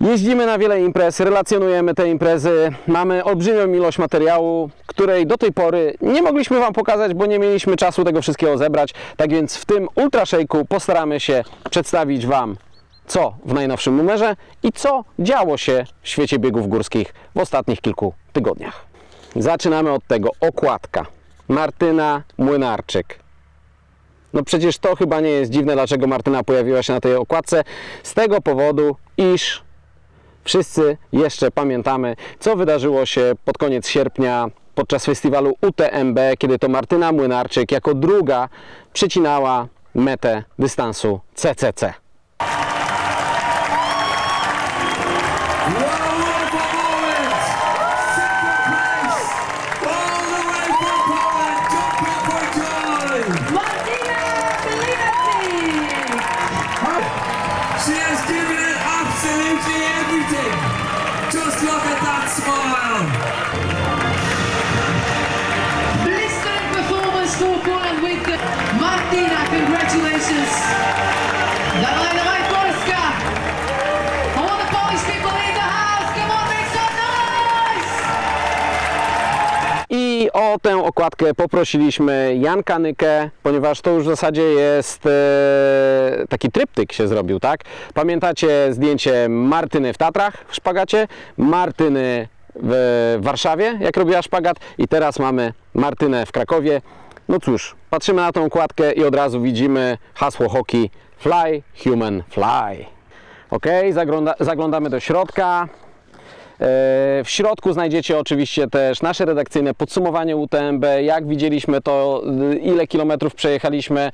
Jeździmy na wiele imprez, relacjonujemy te imprezy, mamy olbrzymią ilość materiału, której do tej pory nie mogliśmy Wam pokazać, bo nie mieliśmy czasu tego wszystkiego zebrać. Tak więc w tym Ultra Shake'u postaramy się przedstawić Wam, co w najnowszym numerze i co działo się w świecie biegów górskich w ostatnich kilku tygodniach. Zaczynamy od tego. Okładka. Martyna Młynarczyk. No przecież to chyba nie jest dziwne, dlaczego Martyna pojawiła się na tej okładce. Z tego powodu, iż wszyscy jeszcze pamiętamy, co wydarzyło się pod koniec sierpnia podczas festiwalu UTMB, kiedy to Martyna Młynarczyk jako druga przecinała metę dystansu CCC. O tę okładkę poprosiliśmy Janka Nykę, ponieważ to już w zasadzie jest e, taki tryptyk się zrobił, tak? Pamiętacie zdjęcie Martyny w Tatrach w szpagacie, Martyny w Warszawie, jak robiła szpagat i teraz mamy Martynę w Krakowie. No cóż, patrzymy na tą okładkę i od razu widzimy hasło hockey Fly Human Fly. Ok, zagląda, zaglądamy do środka. E, W środku znajdziecie oczywiście też nasze redakcyjne podsumowanie UTMB, jak widzieliśmy to, y, ile kilometrów przejechaliśmy,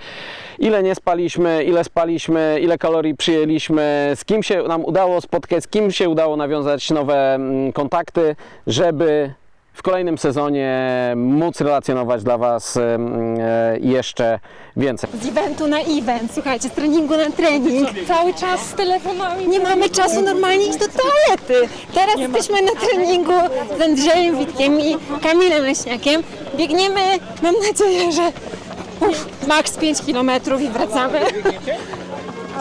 ile nie spaliśmy, ile spaliśmy, ile kalorii przyjęliśmy, z kim się nam udało spotkać, z kim się udało nawiązać nowe mm, kontakty, żeby w kolejnym sezonie móc relacjonować dla Was e, jeszcze więcej. z eventu na event, słuchajcie, z treningu na trening. Cały czas z telefonami. Nie mamy czasu normalnie iść do toalety. Teraz jesteśmy na treningu z Andrzejem Witkiem i Kamilem Leśniakiem. Biegniemy, mam nadzieję, że uff, max 5 km i wracamy.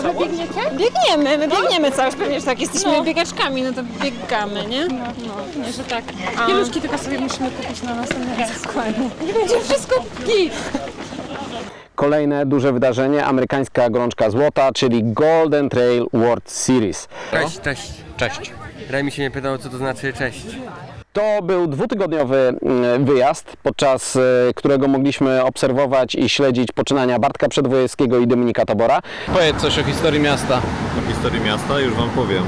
A wy biegniecie? Biegniemy, my biegniemy cały czas, pewnie, że tak, jesteśmy biegaczkami, no to biegamy, nie? No, nie, że tak. Pieluszki tylko sobie musimy kupić na następny raz. Dokładnie. I będzie wszystko git. Kolejne duże wydarzenie, amerykańska gorączka złota, czyli Golden Trail World Series. Cześć, cześć. Cześć. Remi się mnie pytał, co to znaczy cześć. To był dwutygodniowy mm, wyjazd, podczas e, którego mogliśmy obserwować i śledzić poczynania Bartka Przedwojewskiego i Dominika Tabora. Powiedz coś o historii miasta. O historii miasta już Wam powiem.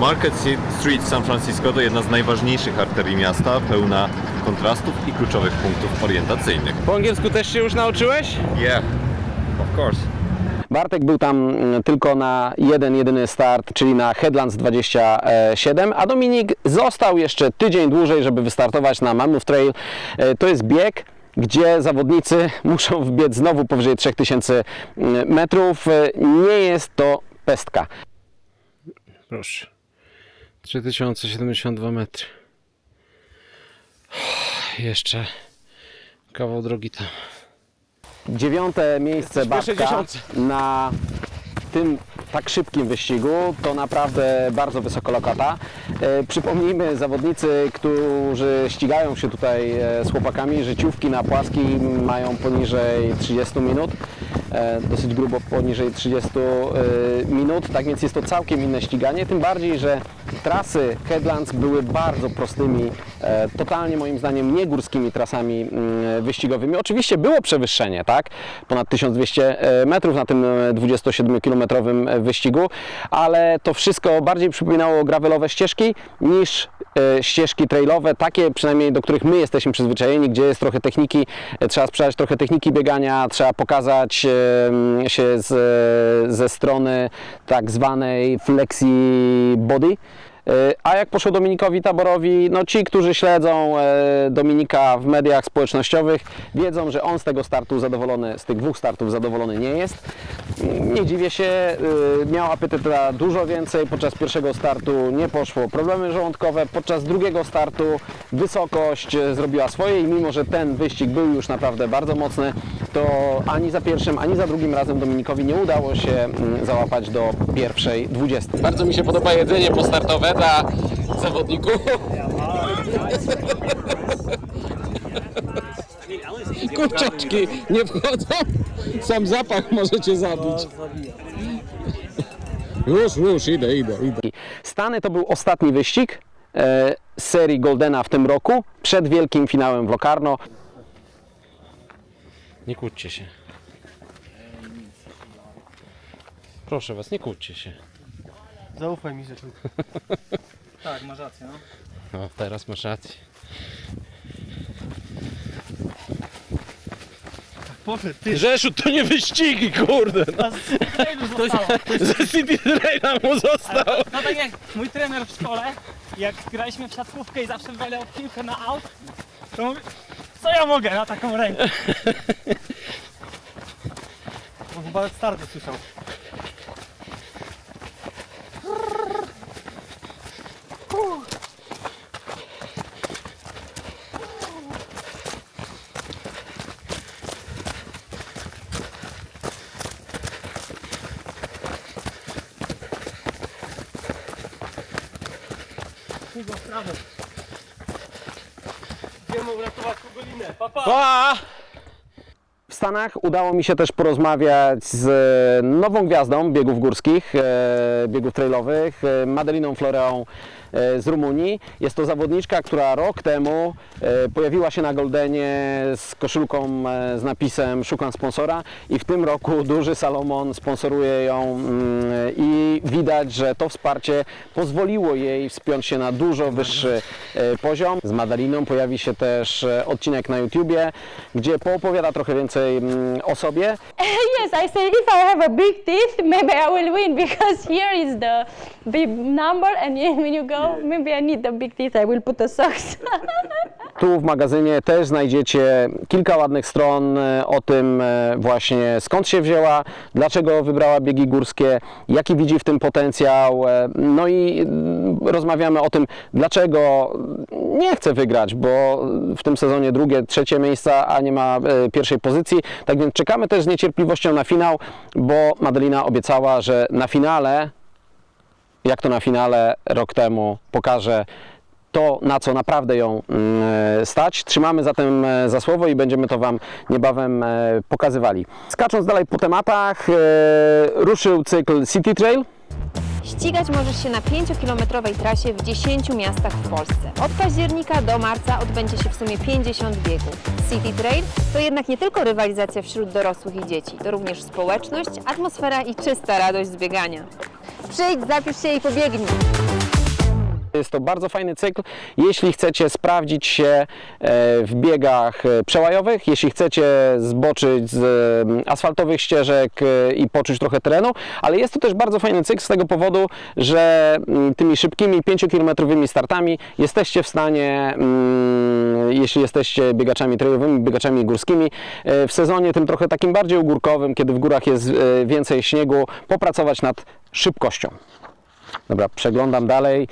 Market Street San Francisco to jedna z najważniejszych arterii miasta, pełna kontrastów i kluczowych punktów orientacyjnych. Po angielsku też się już nauczyłeś? Yeah, of course. Bartek był tam mm, tylko na jeden, jedyny start, czyli na Headlands 27, a Dominik został jeszcze tydzień dłużej, żeby wystartować na Mammoth Trail. E, To jest bieg, gdzie zawodnicy muszą wbiec znowu powyżej 3000 metrów. E, Nie jest to pestka. Proszę. 3072 metry. Jeszcze kawał drogi tam. Dziewiąte miejsce dziesiątce. na tym tak szybkim wyścigu to naprawdę bardzo wysoko lokata. E, przypomnijmy, zawodnicy, którzy ścigają się tutaj e, z chłopakami, życiówki na płaskim mają poniżej 30 minut, dosyć grubo poniżej 30 e, minut, tak więc jest to całkiem inne ściganie, tym bardziej, że trasy Headlands były bardzo prostymi, e, totalnie moim zdaniem niegórskimi trasami mm, wyścigowymi. Oczywiście było przewyższenie, tak? Ponad 1200 e, metrów na tym e, 27-kilometrowym e, wyścigu, ale to wszystko bardziej przypominało gravelowe ścieżki niż e, ścieżki trailowe, takie przynajmniej do których my jesteśmy przyzwyczajeni, gdzie jest trochę techniki, e, trzeba sprzedać trochę techniki biegania, trzeba pokazać e, się z, ze strony tak zwanej flexi body. E, A jak poszło Dominikowi Taborowi, no ci, którzy śledzą e, Dominika w mediach społecznościowych, wiedzą, że on z tego startu zadowolony, z tych dwóch startów zadowolony nie jest. Nie dziwię się, e, miał apetyt na dużo więcej, podczas pierwszego startu nie poszło, problemy żołądkowe, podczas drugiego startu wysokość zrobiła swoje i mimo, że ten wyścig był już naprawdę bardzo mocny, to ani za pierwszym, ani za drugim razem Dominikowi nie udało się mm, załapać do pierwszej dwudziestki. Bardzo mi się podoba jedzenie postartowe dla zawodników. Kurczaczki nie wchodzą, sam zapach możecie zabić. Już, już, idę, idę, idę. Stany to był ostatni wyścig e, z serii Goldena w tym roku, przed wielkim finałem w Locarno. Nie kłóćcie się. Proszę was, nie kłóćcie się. Zaufaj mi, że Tak, masz rację, no. No, teraz masz rację. Boże, ty, Rzeszu, to nie wyścigi, kurde! No. Ze City Traila mu został! no tak jak mój trener w szkole, jak graliśmy w siatkówkę i zawsze wylał piłkę na aut, to mówi, co ja mogę na taką rękę? Bo chyba starty słyszał. Wiemy uratować Kugolinę. Papa! Pa! W Stanach udało mi się też porozmawiać z e, nową gwiazdą biegów górskich, e, biegów trailowych, e, Madeliną Floreą z Rumunii. Jest to zawodniczka, która rok temu e, pojawiła się na Goldenie z koszulką e, z napisem Szukam sponsora i w tym roku duży Salomon sponsoruje ją mm, i widać, że to wsparcie pozwoliło jej wspiąć się na dużo wyższy e, poziom. Z Madaliną pojawi się też e, odcinek na YouTubie, gdzie poopowiada trochę więcej mm, o sobie. Yes, I say if I have a big teeth, maybe I will win because here is the big number, and when you go, maybe I need the big teeth. I will put the socks. Tu w magazynie też znajdziecie kilka ładnych stron e, o tym e, właśnie skąd się wzięła, dlaczego wybrała biegi górskie, jaki widzi w tym potencjał. e, No i mm, rozmawiamy o tym, dlaczego nie chce wygrać, bo w tym sezonie drugie, trzecie miejsca, a nie ma pierwszej pozycji. Tak więc czekamy też z niecierpliwością na finał, bo Madelina obiecała, że na finale jak to na finale rok temu pokaże to, na co naprawdę ją mm, stać. Trzymamy zatem e, za słowo i będziemy to Wam niebawem e, pokazywali. Skacząc dalej po tematach, e, ruszył cykl City Trail. Ścigać możesz się na 5-kilometrowej trasie w 10 miastach w Polsce. Od października do marca odbędzie się w sumie 50 biegów. City Trail to jednak nie tylko rywalizacja wśród dorosłych i dzieci, to również społeczność, atmosfera i czysta radość z biegania. Przyjdź, zapisz się i pobiegnij! Jest to bardzo fajny cykl. Jeśli chcecie sprawdzić się e, w biegach e, przełajowych, jeśli chcecie zboczyć z asfaltowych ścieżek e, i poczuć trochę terenu, ale jest to też bardzo fajny cykl z tego powodu, że tymi szybkimi 5-kilometrowymi startami jesteście w stanie, jeśli jesteście biegaczami trailowymi, biegaczami górskimi, w sezonie tym trochę takim bardziej ugórkowym, kiedy w górach jest więcej śniegu, popracować nad szybkością. Dobra, przeglądam dalej.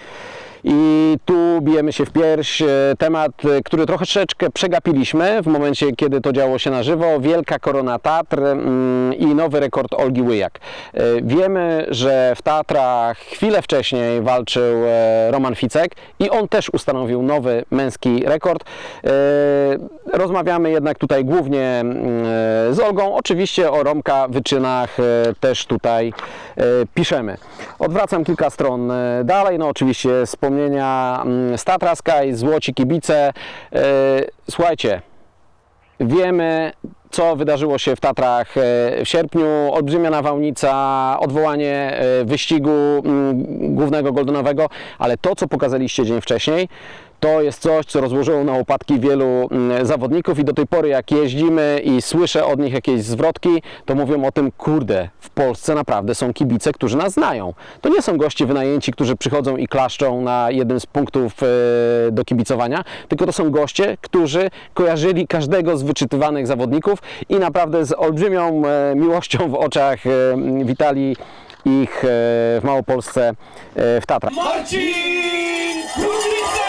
I tu bijemy się w pierś. E, Temat, e, który troszeczkę przegapiliśmy w momencie, kiedy to działo się na żywo. Wielka Korona Tatr mm, i nowy rekord Olgi Łyjak. E, Wiemy, że w Tatrach chwilę wcześniej walczył Roman Ficek i on też ustanowił nowy męski rekord. Rozmawiamy jednak tutaj głównie mm, z Olgą. Oczywiście o Romka wyczynach też tutaj piszemy. Odwracam kilka stron dalej. No oczywiście wspomnienia mm, z Tatra Sky, złoci kibice. E, Słuchajcie, Wiemy, co wydarzyło się w Tatrach e, w sierpniu. Olbrzymia nawałnica, odwołanie e, wyścigu mm, głównego goldenowego, ale to, co pokazaliście dzień wcześniej, to jest coś, co rozłożyło na łopatki wielu mm, zawodników i do tej pory jak jeździmy i słyszę od nich jakieś zwrotki, to mówią o tym, kurde, w Polsce naprawdę są kibice, którzy nas znają. To nie są goście wynajęci, którzy przychodzą i klaszczą na jednym z punktów e, do kibicowania, tylko to są goście, którzy kojarzyli każdego z wyczytywanych zawodników i naprawdę z olbrzymią e, miłością w oczach e, witali ich w Małopolsce w Tatrach. Marcin Kubica!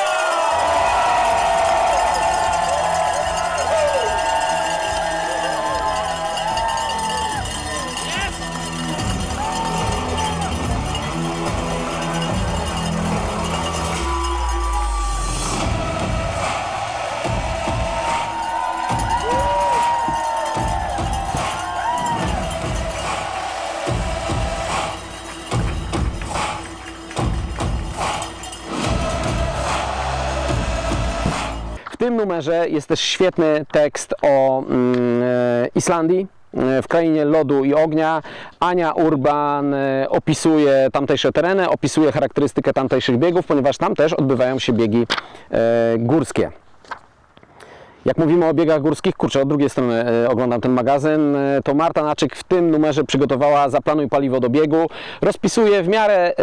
Tym numerze jest też świetny tekst o mm, e, Islandii. e, W krainie lodu i ognia Ania Urban e, opisuje tamtejsze tereny, opisuje charakterystykę tamtejszych biegów, ponieważ tam też odbywają się biegi górskie. Jak mówimy o biegach górskich, kurczę, od drugiej strony e, oglądam ten magazyn, e, to Marta Naczyk w tym numerze przygotowała Zaplanuj paliwo do biegu. Rozpisuje w miarę e,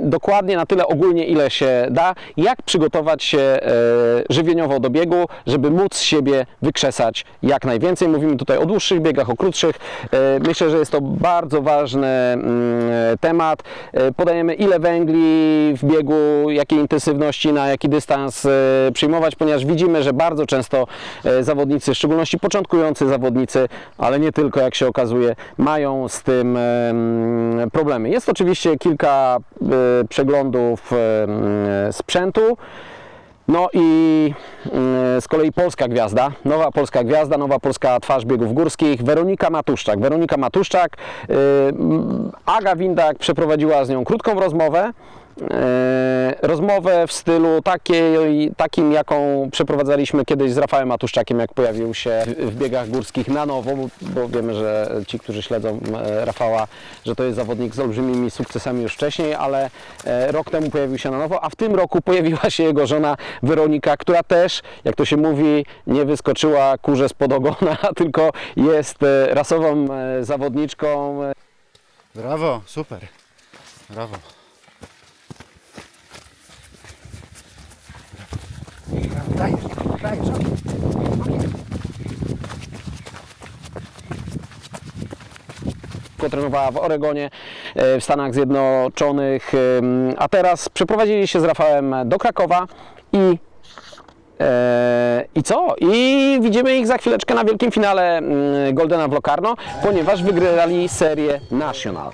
dokładnie, na tyle ogólnie, ile się da, jak przygotować się żywieniowo do biegu, żeby móc siebie wykrzesać jak najwięcej. Mówimy tutaj o dłuższych biegach, o krótszych. Myślę, że jest to bardzo ważny mm, temat. Podajemy ile węgli w biegu, jakiej intensywności, na jaki dystans przyjmować, ponieważ widzimy, że bardzo często e, zawodnicy, w szczególności początkujący zawodnicy, ale nie tylko, jak się okazuje, mają z tym problemy. Jest oczywiście kilka e, przeglądów sprzętu. No i mm, z kolei polska gwiazda, nowa polska gwiazda, nowa polska twarz biegów górskich, Weronika Matuszczak. Weronika Matuszczak, y, Aga Windak przeprowadziła z nią krótką rozmowę. Y, Rozmowę w stylu takiej, takim, jaką przeprowadzaliśmy kiedyś z Rafałem Matuszczakiem, jak pojawił się w- biegach górskich na nowo, bo- wiemy, że ci, którzy śledzą e, Rafała, że to jest zawodnik z olbrzymimi sukcesami już wcześniej, ale e, rok temu pojawił się na nowo, a w tym roku pojawiła się jego żona Weronika, która też, jak to się mówi, nie wyskoczyła kurze spod ogona, tylko jest e, rasową e, zawodniczką. Brawo, super. Brawo. Dajesz, dajesz. trenowała w Oregonie, e, w Stanach Zjednoczonych, a teraz przeprowadzili się z Rafałem do Krakowa i e, I co? I widzimy ich za chwileczkę na wielkim finale mm, Goldena w Locarno, ponieważ wygrali serię National.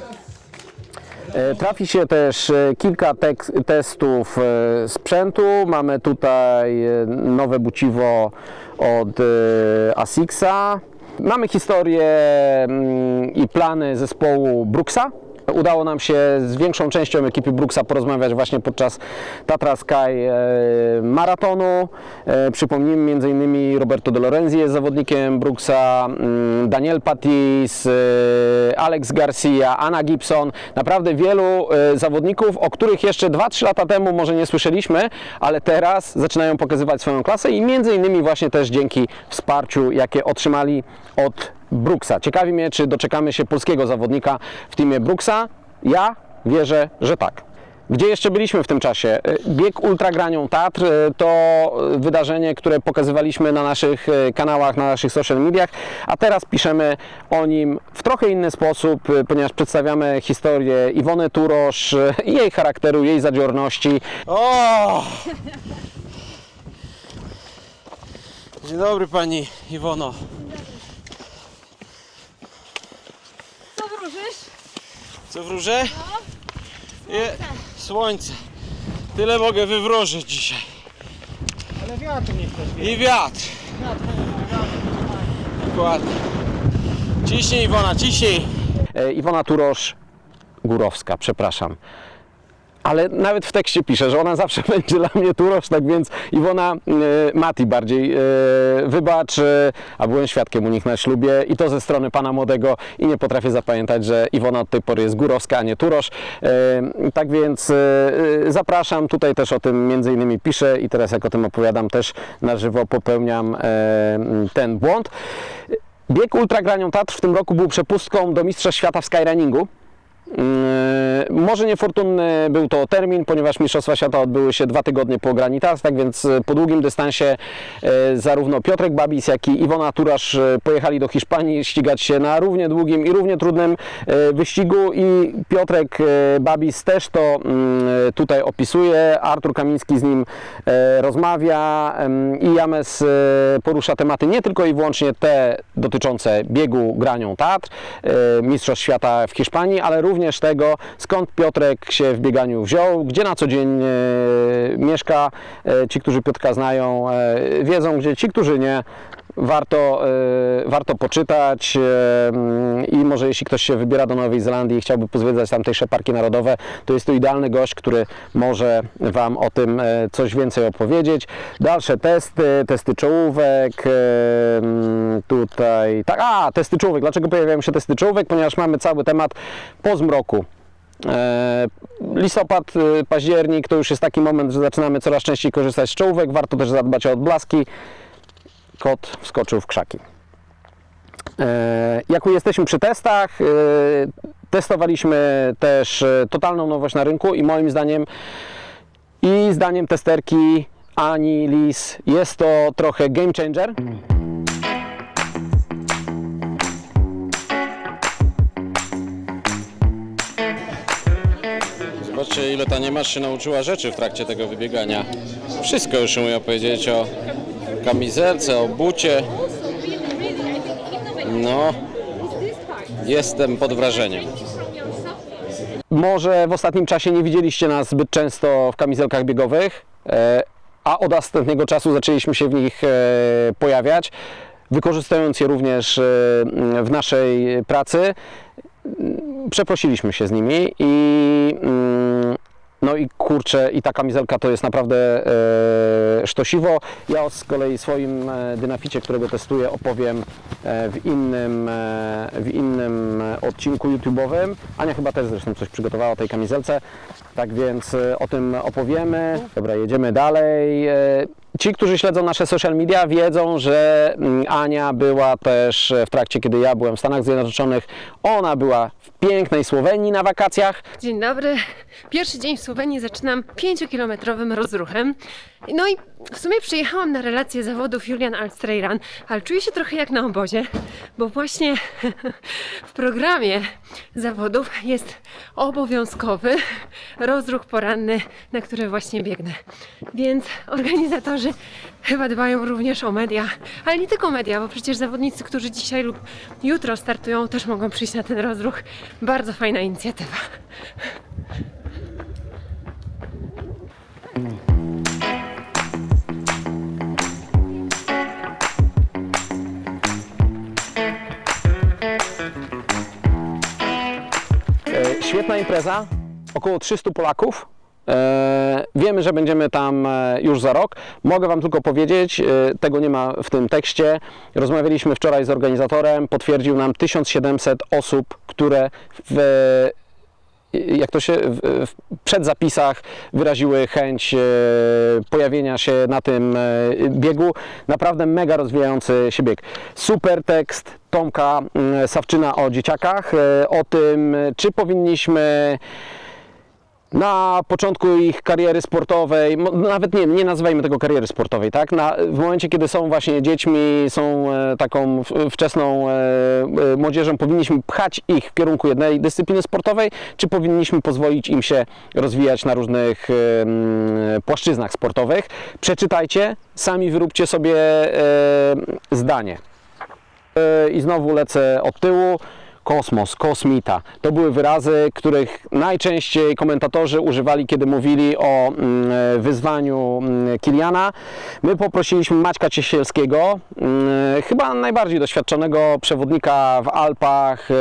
E, Trafi się też e, kilka tek- testów e, sprzętu. Mamy tutaj nowe buciwo od Asixa. Mamy historię mm, i plany zespołu Brooksa. Udało nam się z większą częścią ekipy Brooksa porozmawiać właśnie podczas Tatra Sky e, maratonu. E, przypomnijmy m.in. Roberto De Lorenzi jest zawodnikiem Brooksa, mm, Daniel Patis, e, Alex Garcia, Anna Gibson. Naprawdę wielu zawodników, o których jeszcze 2-3 lata temu może nie słyszeliśmy, ale teraz zaczynają pokazywać swoją klasę i między innymi właśnie też dzięki wsparciu, jakie otrzymali od Brooksa. Ciekawi mnie, czy doczekamy się polskiego zawodnika w teamie Brooksa. Ja wierzę, że tak. Gdzie jeszcze byliśmy w tym czasie? E, Bieg Ultragranią Tatr e, to wydarzenie, które pokazywaliśmy na naszych e, kanałach, na naszych social mediach, a teraz piszemy o nim w trochę inny sposób, ponieważ przedstawiamy historię Iwony Turosz, jej charakteru, jej zadziorności. O! Dzień dobry pani Iwono. Co wróżysz? Co wróżę? Je, słońce. Tyle mogę wywróżyć dzisiaj. Ale wiatru nie chcesz I wiatr. Dokładnie. Ciśnij Iwona, ciśnij. E, Iwona Turosz, Górowska, przepraszam. Ale nawet w tekście pisze, że ona zawsze będzie dla mnie Turosz, tak więc Iwona e, Mati bardziej. E, wybacz, e, a byłem świadkiem u nich na ślubie i to ze strony pana młodego i nie potrafię zapamiętać, że Iwona od tej pory jest Górowska, a nie Turosz. E, tak więc e, e, zapraszam, tutaj też o tym między innymi piszę i teraz jak o tym opowiadam też na żywo popełniam e, ten błąd. Bieg Ultragranią Tatr w tym roku był przepustką do Mistrza Świata w skyrunningu. Yy, Może niefortunny był to termin, ponieważ Mistrzostwa Świata odbyły się dwa tygodnie po Granitas, tak więc yy, po długim dystansie yy, zarówno Piotrek Babis, jak i Iwona Turasz yy, pojechali do Hiszpanii ścigać się na równie długim i równie trudnym wyścigu i Piotrek Babis też to yy, tutaj opisuje. Artur Kamiński z nim rozmawia i James porusza tematy nie tylko i wyłącznie te dotyczące biegu granią Tatr, Mistrzostw Świata w Hiszpanii, ale również tego, skąd Piotrek się w bieganiu wziął, gdzie na co dzień e, mieszka. E, ci, którzy Piotrka znają, e, wiedzą, gdzie ci, którzy nie, warto, e, warto poczytać e, mm, i może jeśli ktoś się wybiera do Nowej Zelandii i chciałby pozwiedzać tamtejsze parki narodowe, to jest to idealny gość, który może Wam o tym e, coś więcej opowiedzieć. Dalsze testy, testy czołówek, mm, tutaj, tak, a, testy czołówek. Dlaczego pojawiają się testy czołówek? Ponieważ mamy cały temat po zmroku. Listopad, październik to już jest taki moment, że zaczynamy coraz częściej korzystać z czołówek. Warto też zadbać o odblaski. Kot wskoczył w krzaki. E, Jak jesteśmy przy testach, e, testowaliśmy też e, totalną nowość na rynku i moim zdaniem i zdaniem testerki Ani Lis jest to trochę game changer. Zobaczcie, ile ta niemarz się nauczyła rzeczy w trakcie tego wybiegania. Wszystko już umie opowiedzieć o kamizelce, o bucie. No, jestem pod wrażeniem. Może w ostatnim czasie nie widzieliście nas zbyt często w kamizelkach biegowych, e, a od ostatniego czasu zaczęliśmy się w nich e, pojawiać, wykorzystując je również e, w naszej pracy. Przeprosiliśmy się z nimi i mm, no i kurczę, i ta kamizelka to jest naprawdę e, sztosiwo. Ja z kolei swoim e, dynaficie, którego testuję, opowiem e, w innym, e, w innym odcinku YouTube'owym. Ania chyba też zresztą coś przygotowała o tej kamizelce, tak więc o tym opowiemy. Dobra, jedziemy dalej. Ci, którzy śledzą nasze social media, wiedzą, że mm, Ania była też e, w trakcie, kiedy ja byłem w Stanach Zjednoczonych. Ona była w pięknej Słowenii na wakacjach. Dzień dobry. Pierwszy dzień w Słowenii zaczynam 5-kilometrowym rozruchem. No i w sumie przyjechałam na relację zawodów Julian Alstrejran, ale czuję się trochę jak na obozie, bo właśnie w programie zawodów jest obowiązkowy rozruch poranny, na który właśnie biegnę. Więc organizatorzy chyba dbają również o media, ale nie tylko media, bo przecież zawodnicy, którzy dzisiaj lub jutro startują, też mogą przyjść na ten rozruch. Bardzo fajna inicjatywa. E, Świetna impreza, około 300 Polaków. E, Wiemy, że będziemy tam e, już za rok. Mogę Wam tylko powiedzieć, e, tego nie ma w tym tekście. Rozmawialiśmy wczoraj z organizatorem, potwierdził nam 1700 osób, które w jak to się w, przedzapisach wyraziły chęć pojawienia się na tym biegu. Naprawdę mega rozwijający się bieg. Super tekst Tomka mm, Sawczyna o dzieciakach, o tym, czy powinniśmy na początku ich kariery sportowej, mo- nawet nie, nie nazywajmy tego kariery sportowej, tak? Na, w momencie, kiedy są właśnie dziećmi, są e, taką wczesną e, e, młodzieżą, powinniśmy pchać ich w kierunku jednej dyscypliny sportowej, czy powinniśmy pozwolić im się rozwijać na różnych płaszczyznach sportowych? Przeczytajcie, sami wyróbcie sobie zdanie. I znowu lecę od tyłu. Kosmos, kosmita. To były wyrazy, których najczęściej komentatorzy używali, kiedy mówili o mm, wyzwaniu mm, Kiliana. My poprosiliśmy Maćka Ciesielskiego, mm, chyba najbardziej doświadczonego przewodnika w Alpach e,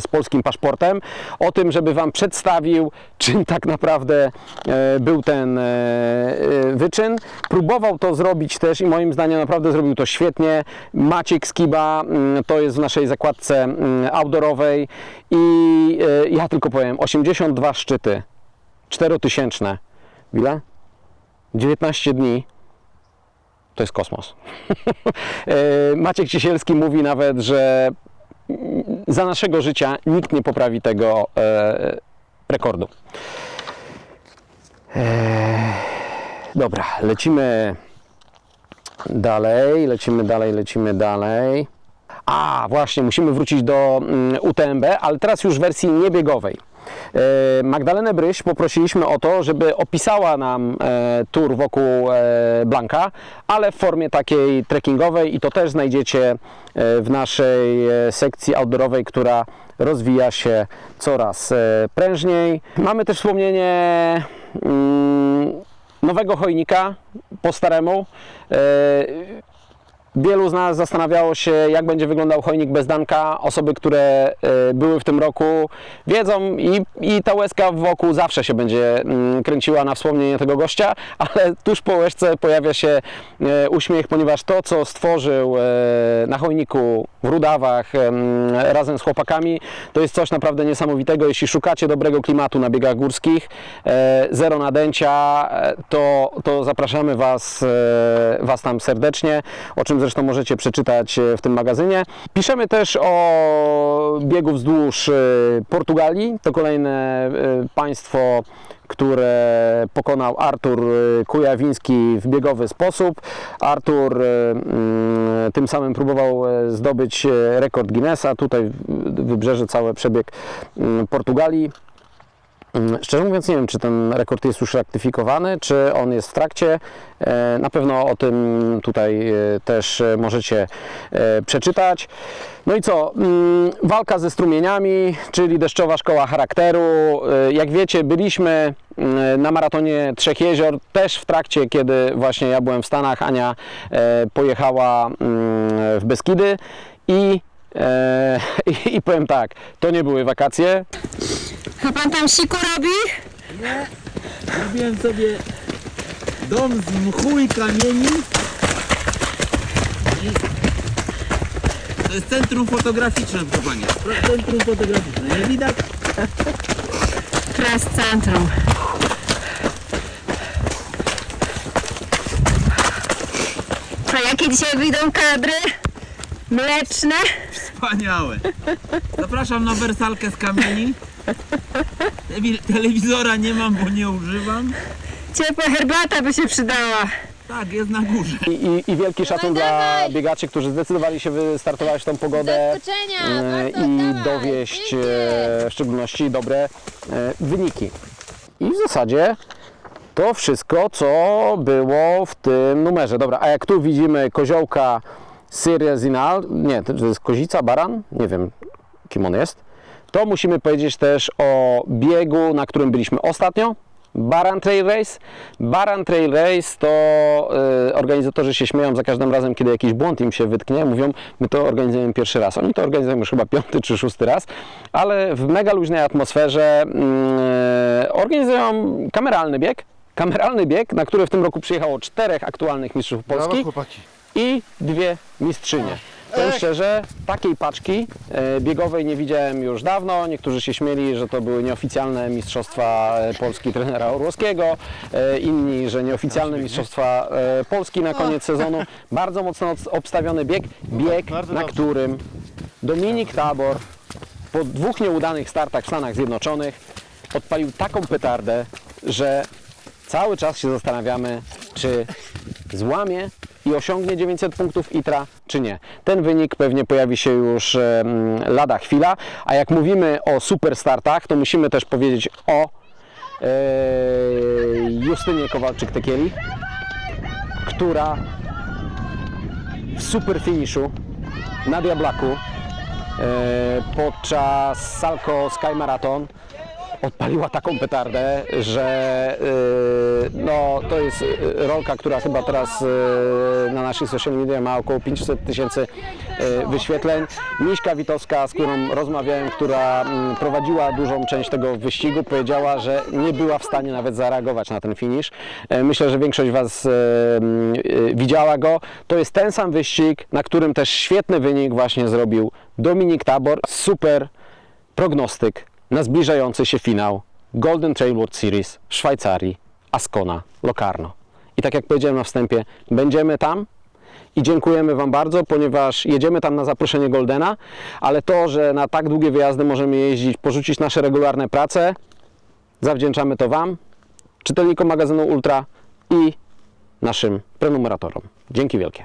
z polskim paszportem, o tym, żeby Wam przedstawił, czym tak naprawdę e, był ten e, wyczyn. Próbował to zrobić też i moim zdaniem naprawdę zrobił to świetnie. Maciek Skiba to jest w naszej zakładce outdoorowej i e, ja tylko powiem 82 szczyty 4000 ile? 19 dni to jest kosmos. E, Maciek Ciesielski mówi nawet, że za naszego życia nikt nie poprawi tego e, rekordu. E, dobra, lecimy dalej, lecimy dalej, lecimy dalej. A, właśnie, musimy wrócić do mm, UTMB, ale teraz już w wersji niebiegowej. E, Magdalenę Bryś poprosiliśmy o to, żeby opisała nam e, tour wokół e, Blanka, ale w formie takiej trekkingowej i to też znajdziecie w naszej sekcji outdoorowej, która rozwija się coraz prężniej. Mamy też wspomnienie mm, nowego chojnika po staremu. Wielu z nas zastanawiało się, jak będzie wyglądał chojnik bez Danka. Osoby, które e, były w tym roku, wiedzą i, i ta łezka wokół zawsze się będzie mm, kręciła na wspomnienie tego gościa, ale tuż po łezce pojawia się e, uśmiech, ponieważ to, co stworzył e, na chojniku w Rudawach em, razem z chłopakami, to jest coś naprawdę niesamowitego. Jeśli szukacie dobrego klimatu na biegach górskich, zero nadęcia, to, to zapraszamy Was, Was tam serdecznie, o czym zresztą możecie przeczytać e, w tym magazynie. Piszemy też o biegu wzdłuż e, Portugalii. To kolejne e, państwo, które pokonał Artur Kujawiński w biegowy sposób. Artur mm, tym samym próbował zdobyć rekord Guinnessa. Tutaj wybrzeże całe przebieg mm, Portugalii. Mm, Szczerze mówiąc, nie wiem, czy ten rekord jest już raktyfikowany, czy on jest w trakcie. E, Na pewno o tym tutaj e, też e, możecie przeczytać. No i co? Mm, Walka ze strumieniami, czyli deszczowa szkoła charakteru. Jak wiecie, byliśmy mm, na maratonie Trzech Jezior, też w trakcie, kiedy właśnie ja byłem w Stanach, Ania pojechała w Beskidy i, e, i, i powiem tak, to nie były wakacje, A pan tam siku robi? Zrobiłem sobie dom z mchu i kamieni. I to jest centrum fotograficzne, proszę panie. Centrum fotograficzne. Nie widać? Press centrum. A jakie dzisiaj wyjdą kadry? Mleczne? Wspaniałe. Zapraszam na wersalkę z kamieni. Telewizora nie mam, bo nie używam. Ciepła herbata by się przydała. Tak, jest na górze. I, i, i wielki szacun dla dawaj! biegaczy, którzy zdecydowali się wystartować w tą pogodę Zaskoczenia, e, warto i dowieść pięknie. e, w szczególności dobre e, wyniki. I w zasadzie to wszystko, co było w tym numerze. Dobra, a jak tu widzimy koziołka Syrezinal, nie, to jest kozica, baran, nie wiem kim on jest, to musimy powiedzieć też o biegu, na którym byliśmy ostatnio. Baran Trail Race. Baran Trail Race to y, organizatorzy się śmieją za każdym razem, kiedy jakiś błąd im się wytknie. Mówią, my to organizujemy pierwszy raz. Oni to organizują już chyba piąty czy szósty raz, ale w mega luźnej atmosferze y, organizują kameralny bieg. Kameralny bieg, na który w tym roku przyjechało czterech aktualnych mistrzów Brawo Polski chłopaki. I dwie mistrzynie. Powiem szczerze, takiej paczki e, biegowej nie widziałem już dawno. Niektórzy się śmieli, że to były nieoficjalne mistrzostwa e, Polski trenera Orłowskiego, e, inni, że nieoficjalne mistrzostwa Polski na koniec sezonu. Bardzo mocno obs- obstawiony bieg, bieg, Bardzo na którym Dominik Tabor po dwóch nieudanych startach w Stanach Zjednoczonych odpalił taką petardę, że cały czas się zastanawiamy, czy złamie i osiągnie 900 punktów ITRA, czy nie. Ten wynik pewnie pojawi się już lada chwila, a jak mówimy o super startach, to musimy też powiedzieć o e, Justynie Kowalczyk-Tekieli, która w super finiszu na Diablaku e, podczas Salco Sky Marathon odpaliła taką petardę, że y, no, to jest y, rolka, która chyba teraz y, na naszych social media ma około 500 tysięcy wyświetleń. Miśka Witowska, z którą rozmawiałem, która mm, prowadziła dużą część tego wyścigu, powiedziała, że nie była w stanie nawet zareagować na ten finisz. E, Myślę, że większość Was widziała go. To jest ten sam wyścig, na którym też świetny wynik właśnie zrobił Dominik Tabor. Super prognostyk na zbliżający się finał Golden Trail World Series w Szwajcarii, Ascona, Locarno. I tak jak powiedziałem na wstępie, będziemy tam i dziękujemy Wam bardzo, ponieważ jedziemy tam na zaproszenie Goldena, ale to, że na tak długie wyjazdy możemy jeździć, porzucić nasze regularne prace, zawdzięczamy to Wam, czytelnikom magazynu Ultra i naszym prenumeratorom. Dzięki wielkie.